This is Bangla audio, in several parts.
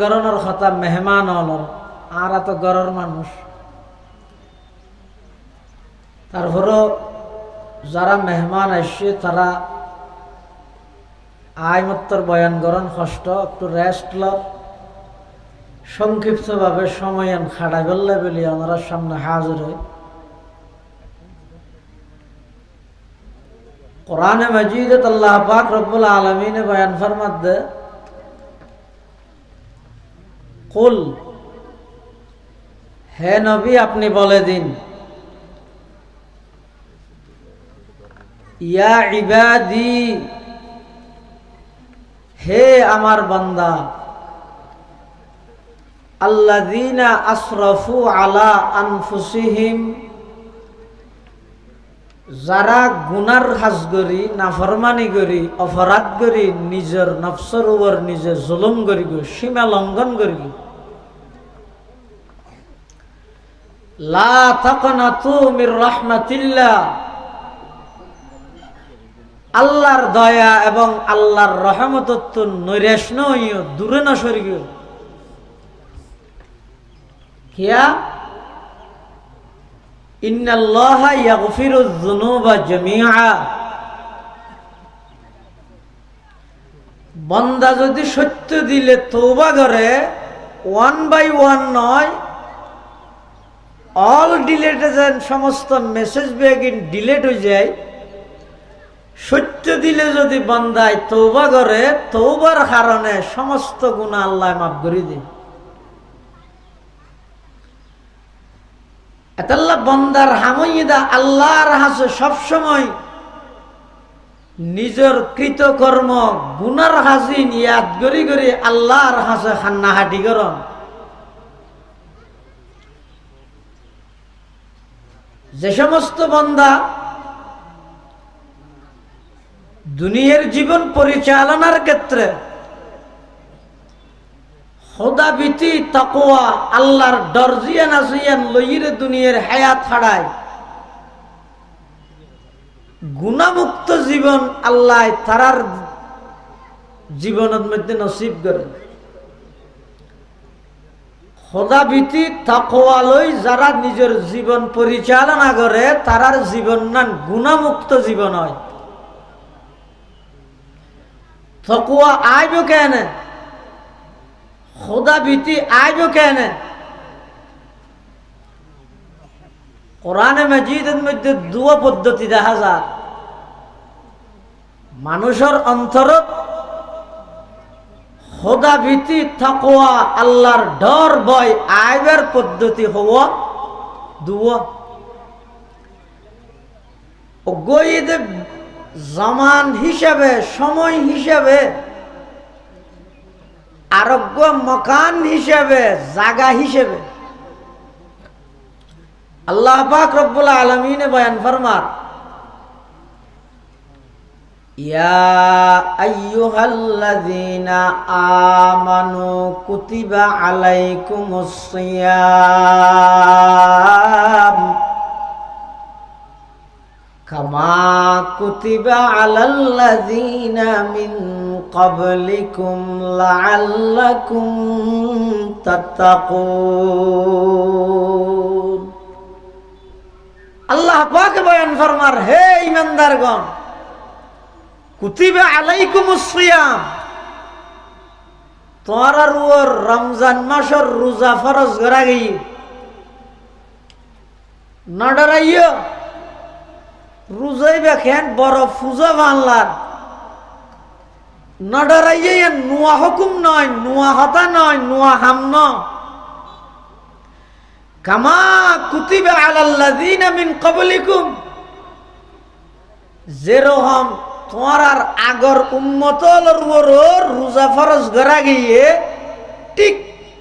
গরনের কথা মেহমান হলর আর তো গরর মানুষ। তারপরও যারা মেহমান আসছে, তারা আইমত্তর বয়ান গরণ কষ্ট, একটু রেস্ট ল সংক্ষিপ্তভাবে সময়ান খাড়া বেলি, ওনারা সামনে হাজির কোরআনে মজিদত আল্লাহ পাক রব্বুল আলমিনে বয়ান ফরমাত দে কুল, হে নবী আপনি বলে দিন। ইয়া ইবাদি, হে আমার বান্দা, আল্লাযীনা আসরাফু আলা আনফুসিহিম যারা গুনার হাজ করি, নাফরমানি করি, অপরাধ করি, নিজের নফসর উপর নিজে জুলুম করি, সীমা লঙ্ঘন করি। আল্লাহর দয়া এবং আল্লাহর রহমতত্ব নৈরাশ নইও দূরে না সরিও কিয়া ইন্নাল্লাহা ইয়াগফিরুয যুনুবা জামিআ বন্দা যদি সত্য দিলে তৌবা করে, ওয়ান বাই ওয়ান নয়, অল ডিলেট সমস্ত মেসেজ বেগিন ডিলেট হয়ে যায়, সত্য দিলে যদি বন্দায় তৌবা করে তৌবার কারণে সমস্ত গুণা আল্লাহ মাফ করে দিই এতাল্লা বন্দার হামইদা আল্লাহর হাসে সবসময় নিজের কৃতকর্ম, গুনার হাসিন ইয়াদ গরি গরি আল্লাহর হাসে হান্নাহাটি করন যে সমস্ত বন্দা দুনিয়ার জীবন পরিচালনার ক্ষেত্রে খোদাবিতি তাকোয়া আল্লাহর লইরে দুনিয়ার গুণামুক্ত জীবন আল্লাহ তারার জীবনের মধ্যে নসিব করে খোদাবিতি তাকোয়ালই যারা নিজের জীবন পরিচালনা করে, তারার জীবন নান গুণামুক্ত জীবন হয়। তকুয়া আইব কেন? খোদা ভীতি আইব কেন? কোরআনে মজিদের মধ্যে দুয়া পদ্ধতি দেখা যায়। মানুষের অন্তরত খোদা ভীতি থাকোয়া আল্লাহর ডর, ভয়, আইবের পদ্ধতি হওয়া দুয়া। গইদে জামান হিসাবে, সময় হিসাবে আরোগ্য মকান হিসেবে, জাগা হিসেবে। আল্লাহ পাক রব্বুল আলমিনে বয়ান ফরমার কুতিবা আলাইকুম সিয়াম কুতিবা আলাল্লাযীনা মিন قبلكم لعلكم تتقون আল্লাহ পাক বয়ান ফরমার হে ইমানদারগণ কুতিবা আলাইকুম সিয়াম তোমার আর ওর রমজান মাসের রোজা ফরজ করা গই না ডরাইও রুজাই বেখেন বড় ফুজা বাংলার নডরাইয়ে নোয়া হুকুম নয়, নোয়া হতা নয়, নোয়া হাম ন কামা কুতিবে আলাল্লাযীনা মিন ক্বাবলিকুম। যেরকম তোমার আর আগর উম্মতর উপর রোজা ফরজ করা গিয়ে, ঠিক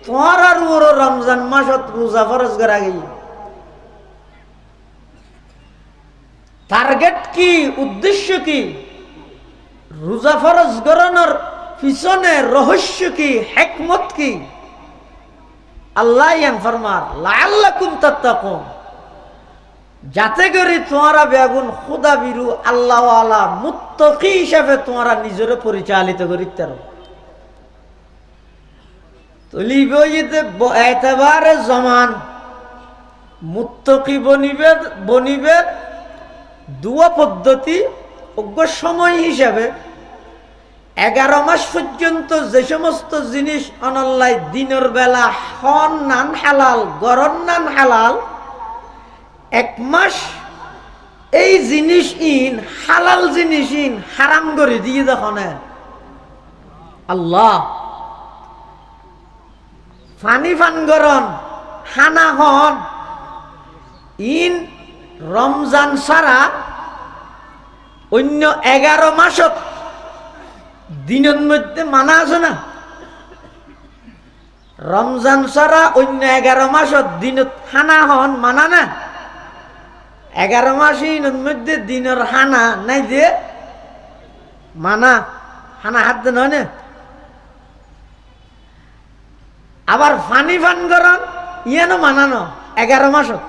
তোমার আর উপর রমজান মাসত রোজা ফরজ করা গিয়ে। টার্গেট কি, উদ্দেশ্য কি? রোজা ফরজ গরনের পিছনে রহস্য কি, হেকমত কি? আল্লাহ ফরমার লাল্লাকুম তাত্তাকুম যাতে করে তোমারা বেগুন খুদা বিরু আল্লাহ আলা মুত্তকি হিসাবে তোমারা নিজের পরিচালিত করিতে এতেবারে জমান, মুত্তকি বনিবে বনিবে দুয়া পদ্ধতি সময় হিসাবে এগারো মাস পর্যন্ত যে সমস্ত জিনিস অনল্লাই দিনের বেলা হন নান হালাল গরম নান হালাল, এক মাস এই জিনিস ইন হালাল জিনিস ইন হারাম করে দিয়ে দেখনে। আল্লাহ। ফানি ফান গরন, হানা হন। ইন রমজান সারা অন্য এগারো মাসত দিনের মধ্যে মানা আছে না? রমজান সারা অন্য এগারো মাসত দিনত হানা হন, মানা না? এগারো মাসের মধ্যে দিনের হানা নাই যে, মানা, হানা হাত দেন হয় আবার ফানি ফান গরম, ইয়ানো মানানো, এগারো মাসত।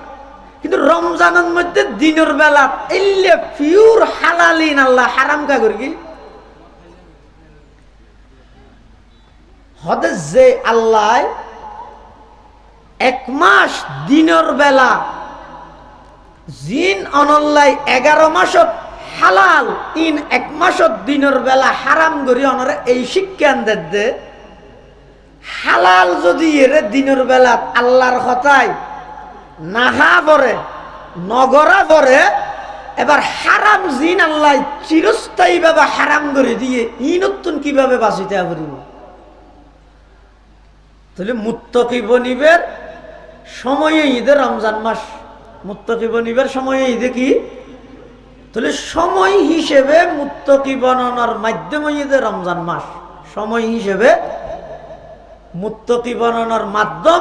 কিন্তু রমজানের মধ্যে দিনের বেলা এলে পিওর হালালিন আল্লাহ, হারাম কা? করি হদে যে আল্লাহ এক মাস দিনের বেলা জিন অনল্লাই এগারো মাসত হালাল, ইন এক মাসত দিনের বেলা হারাম করি অনরে এই শিক্ষান দে। হালাল যদি এরে দিনের বেলা আল্লাহর কথায় নাহা পরে নগরা পরে এবার হারাম জিন আল্লাহ চিরস্থায়ী ভাবে হারাম করে দিয়ে ই নতুন কীভাবে বাঁচিতে পারিব তাহলে মুত্তকি বনিবের সময়ে ঈদের রমজান মাস, মুত্তকি বনিবের সময়ে ঈদে কি? তাহলে সময় হিসেবে মুত্তকি বনানোর মাধ্যমে ঈদের রমজান মাস, সময় হিসেবে মুত্তকি বনানোর মাধ্যম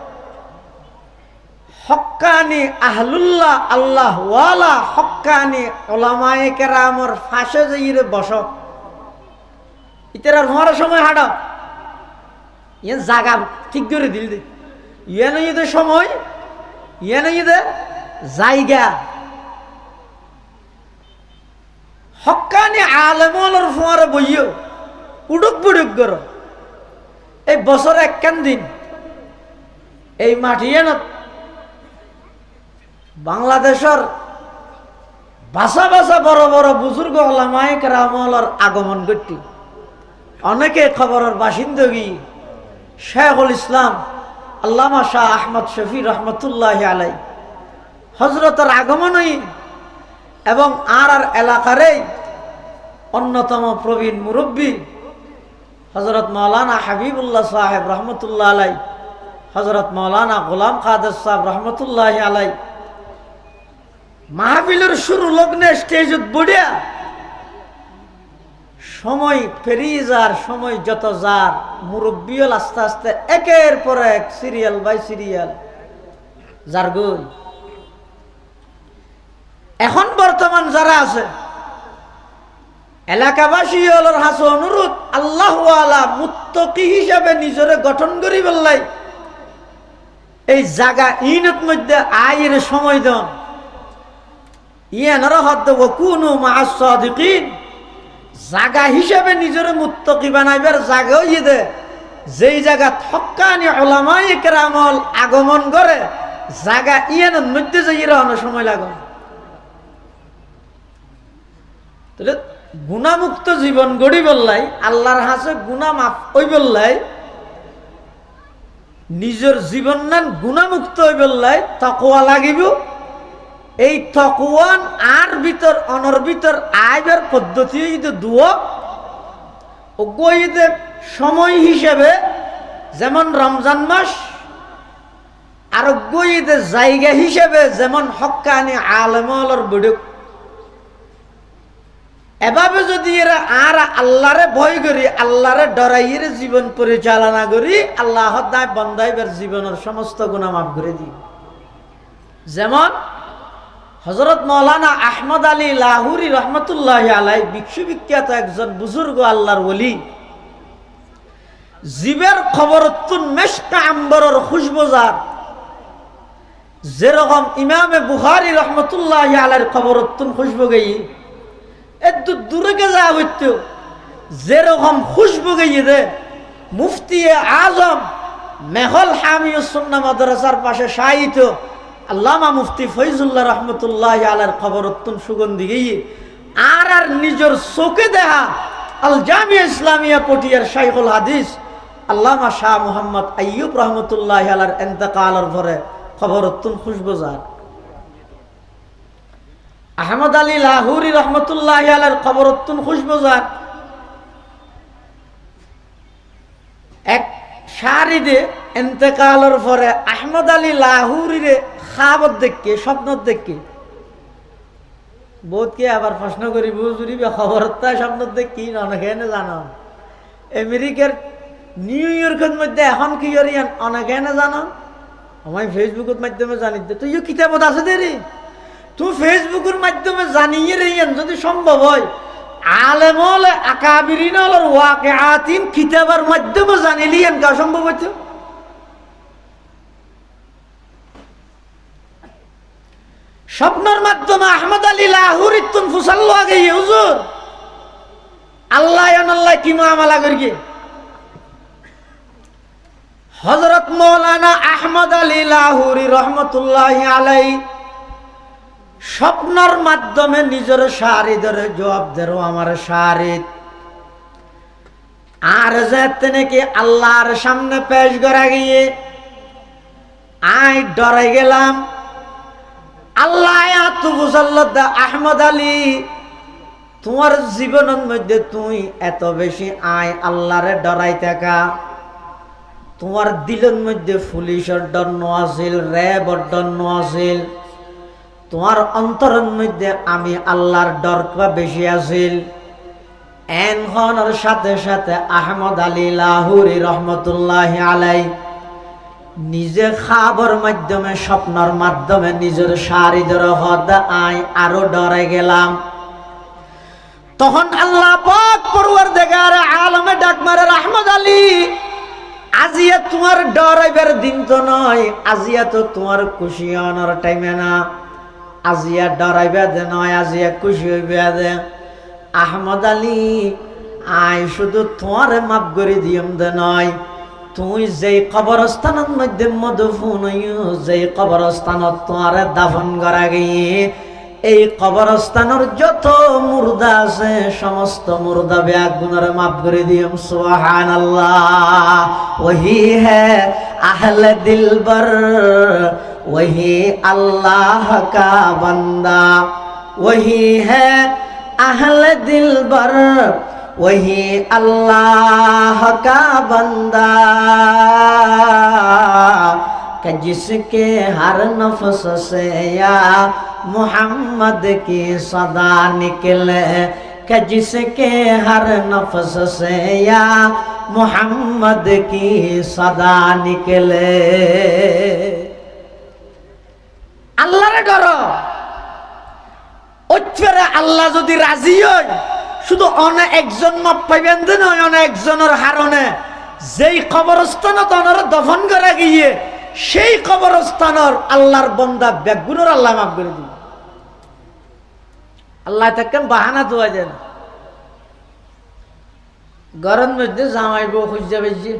হক্কানি আহলুল্লাহ আল্লাহ ওয়ালা হক্কানি ওলামায়ে কেরামর ফাঁসে যাইরে বস। ইতার হওয়ার সময় হাঁট। ইয়ে জাগা ঠিক করে দিল দে। ইয়ে নই ইয়ে সময় ইয়ে নই ইয়ে জায়গা। হক্কানি আলমলর ফোয়ারে বইও, উডুক বুডুক করো। এই বছর একখান দিন, এই মাটিয়ে না বাংলাদেশের বাসা বাসা বড় বড় বুজুর্গ ওলামাই কেরামলর আগমন করতি অনেকে খবরের বাসিন্দগী শেখুল ইসলাম, আল্লামা শাহ আহমদ শফি রহমতুল্লাহ আলাই হজরতের আগমনই এবং আর আর এলাকারে অন্যতম প্রবীণ মুরব্বী হজরত মৌলানা হাবিবুল্লাহ সাহেব রহমতুল্লাহ আলাই হজরত মৌলানা গোলাম কাদের সাহেব রহমতুল্লাহ আলাই মাহফিলের শুরু লগ্নে স্টেজত বড়িয়া। সময় পেরিয়ে যার সময় যত যার মুরব্বীল আস্তে আস্তে একের পর এক সিরিয়াল বাই সিরিয়াল যার গই এখন বর্তমান যারা আছে, এলাকাবাসী হলোর হাসো অনুরোধ, আল্লাহ মুত্তকি হিসাবে নিজরে গঠন করি বললাই। এই জাগা ইনত মধ্যে আয়ের সময় দন। জাগা হিসাবে নিজের মুত্তকি বানাইবার জাগা ইয়ে যেই জায়গা থকানি ওলামাই কেরামল আগমন করে, জাগা ইয়ানের মধ্যে যাই রহনো সময় লাগ গুণামুক্ত জীবন গড়ি বললাই, আল্লাহর হাসে গুণা মাফ ওই বললাই, নিজের জীবন নান গুণামুক্ত ওই বললাই তকোয়া লাগিব। এই তকুয়ান আর ভিতর, অনর ভিতর, আইবার পদ্ধতি যদি দুয়। ওগইতে সময় হিসেবে, যেমন রমজান মাস, আর গইতে জায়গা হিসেবে, যেমন হক্কানি আলমলর বুড়ুক এভাবে যদি এরা আর আল্লাহরে ভয় করি, আল্লাহরে ডরাইয়ের জীবন পরিচালনা করি, আল্লাহ বন্ধাইবার জীবনের সমস্ত গুণা মাফ করে দিই যেমন হজরত মৌলানা আহমদ আলী লাহুরি রহমতুল্লাহ আলাই বিশ্ববিখ্যাত একজন বুজুর্গ আল্লাহর ওলি। জীবের খবর মেশকা আম্বরের খুশবোজার। যেরকম ইমামে বুহারি রহমতুল্লাহ আলার খবর তুন খুশবো গেই একটু দূরে গে যা হইতো। যেরকম খুশবো গেই দে মুফতি আজম মেহল হামিউসন্না মাদ্রাসার পাশে শাহিত আল্লামা মুফতি ফৈজুল্লাহ রহমতুল্লাহ আলার খবর অত্যন্ত সুগন্ধি আর আর নিজের চোখে দেখা আল জামিয়া ইসলামিয়া পটিয়ার শাইখুল হাদিস আল্লামা শাহ মোহাম্মদ আইয়ুব রহমতুল্লাহ আলার এন্তেকালের পরে খবর অত্যন্ত খুশবোজার। আহমদ আলী লাহুরি রহমতুল্লাহ আলার খবর অত্যন্ত খুশবোজার। এক শারিদে এতেকালের পরে আহমদ আলী লাহুরিরে খাবত দেখকে স্বপ্ন দেখকে। বোধকে আবার প্রশ্ন করি, বুঝুরি খবর তাই স্বপ্ন দেখি অনেকে জানো? আমেরিকার নিউ ইয়র্কের মধ্যে এখন কি করিয়ান অনেকে না জানো? আমি ফেসবুকের মাধ্যমে জানি দে। তুই কিতাবত আছে দেরি তুই ফেসবুকের মাধ্যমে জানিয়ে রেয়ান যদি সম্ভব হয়। আলেমল আকাবিরিনল ওয়াকে আতিম কিতাবের মাধ্যমে জানিলিয়েন কা সম্ভব হইতো? স্বপ্নের মাধ্যমে আহমদ আলী লাহুর ইতুন ফুসাল্লো হুজুর। আল্লাহ আল্লাহ কি মামলা করি হজরত মৌলানা আহমদ আলী লাহুরি রহমতুল্লাহ আলাই স্বপ্নর মাধ্যমে নিজের সারি ধরে জবাব দেরো, আমার সারি আর যেতে নাকি আল্লাহর সামনে পেশ করা গিয়ে, আই ডরে গেলাম। আল্লাহ আহমদ আলী, তোমার জীবনের মধ্যে তুই এত বেশি আয়, আল্লাহরে ডরাই থাকা তোমার দিলের মধ্যে পুলিশের দণ্ড আছিল, র্যাবর দণ্ড আছিল। তোমার অন্তরের মধ্যে আমি আল্লাহর ডরকা বেশি আছিল। এনখনের সাথে সাথে আহমদ আলী লাহুরি রহমতুল্লাহ আলাই নিজে খাবর মাধ্যমে, স্বপ্নর মাধ্যমে নিজের শাড়ি ধরে হদ আই আরও ডরে গেলাম। তখন আল্লাহ পাক পড়ুয়ার দেখার আলমে ডাক মারে আহমদ আলী, আজিয়া তোমার ডরাইবার দিন তো নয়, আজিয়া তো তোমার খুশি হওয়ার টাইমে না। আজিয়া ডরাইবা দে, নয়, আজিয়া খুশি হইবা দে। আহমদ আলী, আয়, শুধু তোমার মাপ করে দিয়ম দে, নয়। তুই যেই কবরস্থানের মধ্যে মধুফুন যেই কবরস্থানত তোমার দাফন করা গিয়ে, এই কবরস্থানের যত মুর্দা আছে, সমস্ত মুর্দা ব্যাগ গুণের মাফ করে দিয়ম সুহান আল্লাহ ওহি হ্যাঁ আহলে দিলবর, ওহি আল্লাহ কা বন্দা। ওহি হ্যাঁ আহলে দিলবর वही अल्लाह का बंदा कि जिसके हर नफ्स से या मोहम्मद की सदा निकले कि जिसके हर नफ्स से या मोहम्मद की सदा निकले আল্লাহরে ডর ঐশ্বরে আল্লাহ যদি রাজি হয় শুধু অনেক একজন মাপ পাইবেন যে নয় অনেক একজনের হারণে। যেই কবরস্থানত অনারা দফন করে গিয়ে, সেই কবরস্থানের আল্লাহর বন্দা ব্যাগুনের আল্লাহ মাফ করে দিবে। আল্লাহ থাকেন বাহানা দেওয়া যায় না। গরম মধ্যে জামাই বউ খুঁজতে পেয়েছি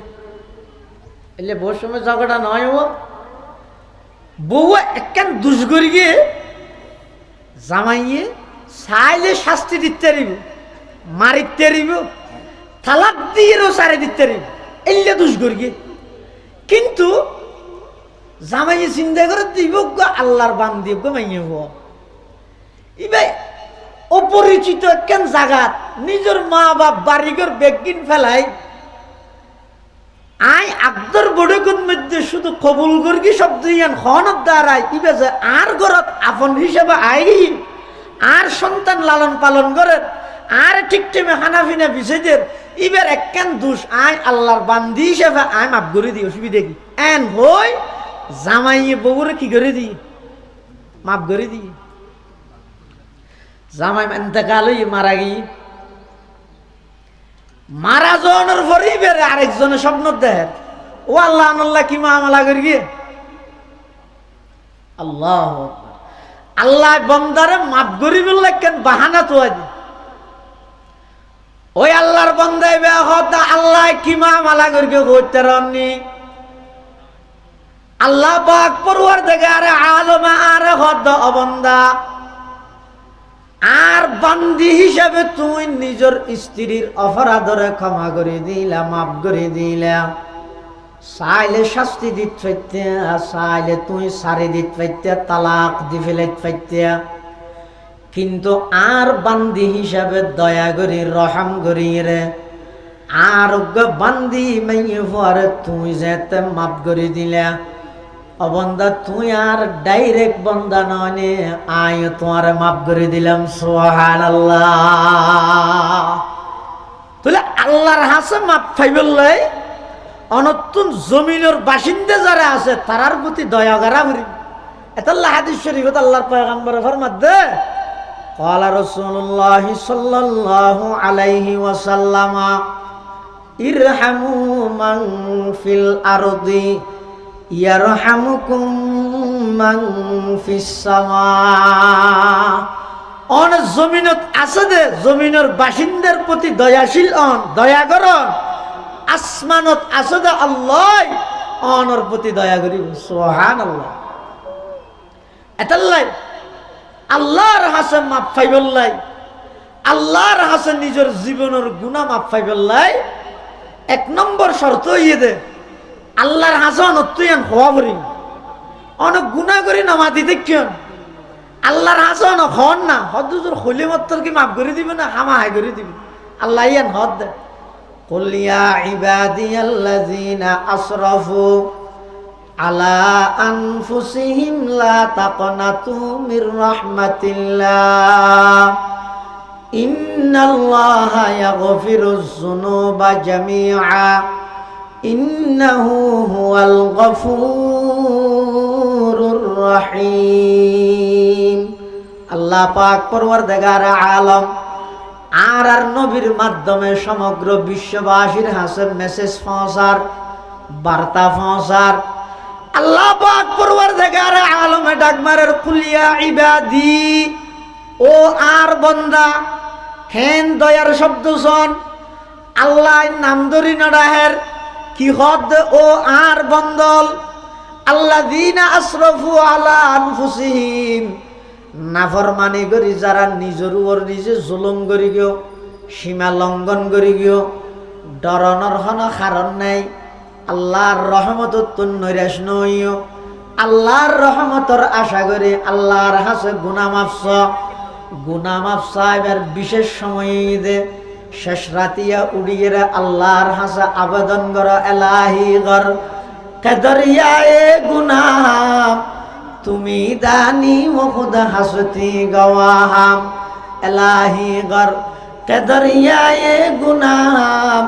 এলে বউর সময় ঝগড়া নয় ও। বউ একখান দুষ করি গিয়ে জামাইয়ে চাইলে শাস্তি দিতে পারিব। মারিতে পারিব তালাক দিয়েও সারে দিতে পারিব এলে দুষ করি কিন্তু জামাইয়ে চিন্তা করে দিব আল্লাহর বান দিব মাইয়ে হো ইবে অপরিচিত একখান জাগাত নিজের মা বাপ বাড়িঘর বেগিন ফেলাই, আই আব্দর বড়গুন মধ্যে শুধু কবুল গর্গি শব্দ ইয়ান হনত দ্বারাই। ইবে যে আর ঘরত আপন হিসেবে আই আর সন্তান লালন পালন করেন আর ঠিক টাইমে হানাফিনা বিষয়দের ইবের একখান দোষ আই আল্লাহর বান্দি হিসেবে আই মাপ করে দিই, অসুবিধা কি? এন হই, জামাইয়ে বউরে কি করে দিই? মাপ করে দিই। জামাই এতেকাল হই মারা গিয়ে, মারা যাওয়ানোর পরেই বেড়ে আরেকজনের স্বপ্ন দেয় ও আল্লাহ আল্লাহ কি মামলা করি গিয়ে আল্লাহ। আল্লাহ বন্দারে মাফ করি বললে কেন বাহানা তো আজ ওই আল্লাহর বন্দায় বেয়া হতা আল্লাহ কি মামলা করি হইতে রাননি? আল্লাহ পাক পড়ুয়ার দেখে আরে আলমা, আরে হদ অবন্দা। আর বান্দি হিসাবে তুই নিজের স্ত্রীর অপরাধরে ক্ষমা করে দিলা, মাফ করে দিলা। চাইলে শাস্তি দিত চাইলে তুই সারি দিত তালাক দি ফেলাইত কিন্তু আর বান্দি হিসাবে দয়া করি, রহম করি রে। আর বান্দি মাইয়ে পরে তুই যেতে মাফ করে দিলা। অবন্দা তুই আর ডাইরেক্ট বন্দা নয় আয় তোমার মাফ করে দিলাম সোহান আল্লাহ আল্লাহর হাসে মাপ ফাইবল্লাই অনতুন জমিনের বাসিন্দা যারা আছে, তারার প্রতি দয়া করা করি। এতাল্লাহ হাদিস শরীফত আল্লাহর পয়গম্বর ফরমাত দে। قال رسول الله صلى الله عليه وسلم ارحموا من في الأرض يرحمكم من في السماء অন জমিনত আছে দে জমিনের বাসিন্দার প্রতি দয়াশীল অন দয়া করন আসমানত আছে দে আল্লাহ অনর প্রতি দয়া করিব সোহান আল্লাহ এতাল্লাই আল্লাহর হাসে মাপ ফাইবল্লাই আল্লাহর হাসে নিজের জীবনের গুণা মাপ ফাইবল্লাই এক নম্বর শর্ত ইয়ে দে আল্লাহর হাসে অনত্যয়ান হওয়া ভরি অনেক গুণা করি নামা দিতে কেন আল্লাহর হাসে অন হন না হদ দুজোর হলি মত্তর কি মাফ করে দিবে না হামা হাই করে দিবে আল্লাহ ইয়ান হদ দে قل يا عبادي الذين أسرفوا আলা আনফুসিহিম লা তাকনাতু মির রাহমাতিল্লাহ। ইন্নাল্লাহা ইয়াগফিরুজ যুনুবা জামিআ। ইন্নাহু হুয়াল গফুরুর রাহিম। আল্লাহ পাক পরওয়ারদেগার আলম আর আর নবীর মাধ্যমে সমগ্র বিশ্ববাসীর হাসে মেসেজ পৌঁছার, বার্তা পৌঁছার আল্লাহ পাক পরওয়ারদিগার আলমে ডাকমারের কুলিয়া ইবাদি। ও আর বন্দা, হেন দয়ার শব্দ শোন। আল্লাহ নাম ধরি নডাহের কি হদ ও আর বন্দল। আল্লাহ দিনা আশরফু আলা আনফুসিহিম। নাফরমানি করি যারা নিজের উপর নিজে জুলুম করি গিয়েও সীমা লঙ্ঘন করি গিয়েও ডরনের হন কারণ নাই। আল্লাহর রহমত নৈরাশ নইও আল্লাহর রহমতর আশা করি আল্লাহর হাসে গুনা মাফস গুনা মাফসা এবার বিশেষ সময় দে শেষ রাতিয়া উড়িয়ে আল্লাহর হাসে আবেদন কর, এলাহি গর। কেদরিয়া এ গুনাম তুমি দানি মহুদ হাসতি গওয়াহাম এলাহি গর কেদরিয়া এ গুনাম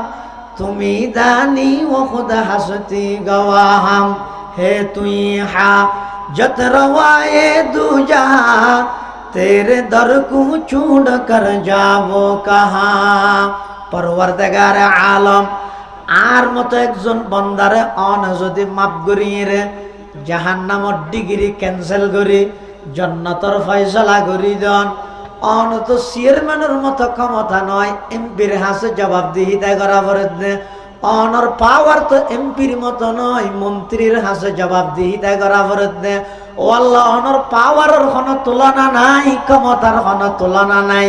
তুমি দানি ও খুদ হাসতি গওয়াহাম। হে তুই হা, যত রওয়ায়ে দু জাহা তেরে দর কু চুড কর যাব কাহা। পরবর্তগার আলম, আর মতো একজন বন্দারে অন যদি মাপ করিয়ে রে জাহান নাম ডিগ্রি ক্যান্সেল করি, জন্নতর ফয়সলা করি দন। অন তো চেয়ারম্যানের মতো ক্ষমতা নয়, এমপির হাসে জবাবদিহিতা করা পরে অনর পাওয়ার তো এমপির মতো নয়, মন্ত্রীর হাসে জবাবদিহিতা করা পরে ও আল্লাহ অনর পাওয়ারের কোনো তুলনা নাই, ক্ষমতার কোনো তুলনা নাই।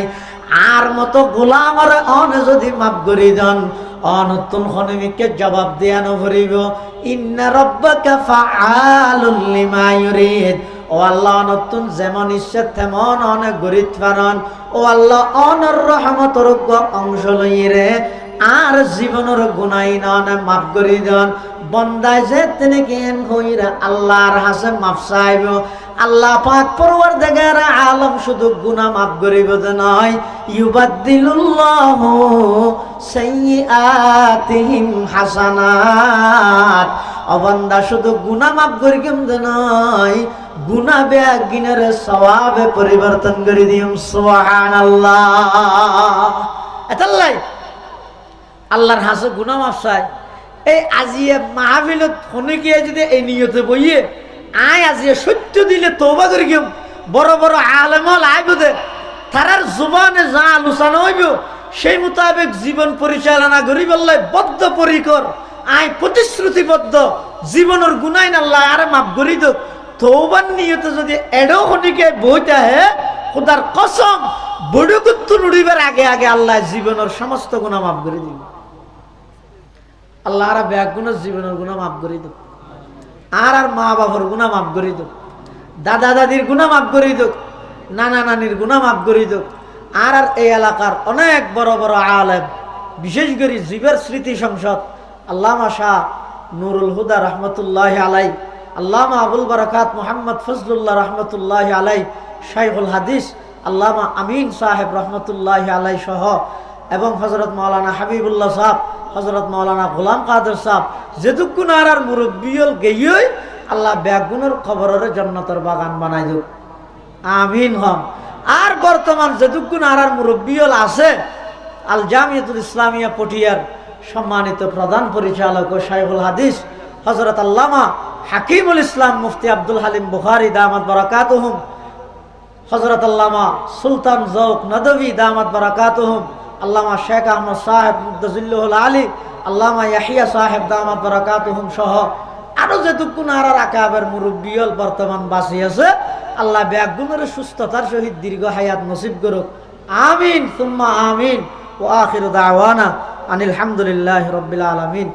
আর মতো গোলামর অন যদি মাপ করি দেন অনতুন খনিমিকে জবাব দিয়ানো ভরিব ইন্না রব্বাকা ফাআলুল লিমা ইউরিদ। ও আল্লাহ নতুন যেমন ইচ্ছে তেমন অনেক গরিত পারন ও আল্লাহ অনর রহমতর অংশ লইরে আর জীবনের গুনাই নন, মাফ করি দেন। বন্দায় যে তিনি কেন হইরা আল্লাহর হাসে মাফ চাইব। আল্লাহ পাক পরওয়ার দেখার আলম শুধু গুনাহ মাফ করিব নয়। ইউবাদ্দিলুল্লাহ সাইয়্যাতিহিম হাসানাত। অবন্দা শুধু গুনাহ মাফ করি কেমন নয় গুনা ব্যাগ গিনের সওয়াবে পরিবর্তন করে দিম সুবহানাল্লাহ। এতাল্লাই আল্লাহর হাসে গুনা মাফ চায় এই আজিয়ে মাহফিলত শুনে গিয়ে যদি এই নিয়তে বইয়ে আয় আজিয়ে সত্য দিলে তৌবা করে গিয়ে বড় বড় আলেমল আইব দে। তারার জুবানে যা আলোচনা হইব, সেই মোতাবেক জীবন পরিচালনা করি বললে বদ্ধ পরিকর আয় প্রতিশ্রুতিবদ্ধ। জীবনের গুনাই নাল্লাহ আরে মাফ করি দো তৌবার নিয়তে যদি এডো হনিকে বইটা হে, খোদার কসম বড়ুকুত্তু নুড়িবার আগে আগে আল্লাহ জীবনের সমস্ত গুণা মাফ করে দিবে। আল্লাহ আর ব্যাগ গুণের জীবনের গুণা মাফ করে দেব। আর আর মা বাবার গুণা মাফ করে দেব। দাদা দাদির গুণা মাফ করে দেব। নানা নানির গুণা মাফ করে দেব। আর আর এই এলাকার অনেক বড় বড় আলেম, বিশেষ করে জীবের স্মৃতি সংসদ আল্লামা শাহ নুরুল হুদা রহমতুল্লাহ আলাই আল্লামা আবুল বারাকাত মোহাম্মদ ফজলুল্লাহ রহমতুল্লাহ আলাই শাইখুল হাদিস, আল্লামা আমিন সাহেব রহমতুল্লাহ আলাই সহ, এবং হজরত মৌলানা হাবিবুল্লাহ সাহ হজরত মৌলানা গোলাম কাদের সাহ যেটুকুন আর আর মুরব্বিয়ল গেইই আল্লাহ ব্যাগুনের খবরের জন্নতর বাগান বানাই দেব আমিন হম। আর বর্তমান যেটুকুন আর আর মুরব্বিয়ল আছে, আল জামিয়াতুল ইসলামিয়া পটিয়ার সম্মানিত প্রধান পরিচালক ও শাইখুল হাদিস হজরত আল্লামা হাকিমুল ইসলাম মুফতি আব্দুল হালিম বুখারি, দামাত বরাকাতুহুম। হজরত আল্লামা সুলতান জৌক নদভি, দামাত বরাকাতুহুম। আল্লামা শেখ আহমদ সাহেব মুদাজিল্লুল আলী, আল্লামা ইয়াহিয়া সাহেব, দামাত বরাকাতুহুম সহ আরও যেটুকুন আর আর আকাবের মুরব্বিয়ল বর্তমান বাঁচি আছে, আল্লাহ ব্যাগুনের সুস্থতার সহিত দীর্ঘ হায়াত নসিব করুক। আমিন, সুম্মা আমিন। ও আখির দাওয়ানা। আনিল হামদুলিল্লাহ রব্বিল আলমিন।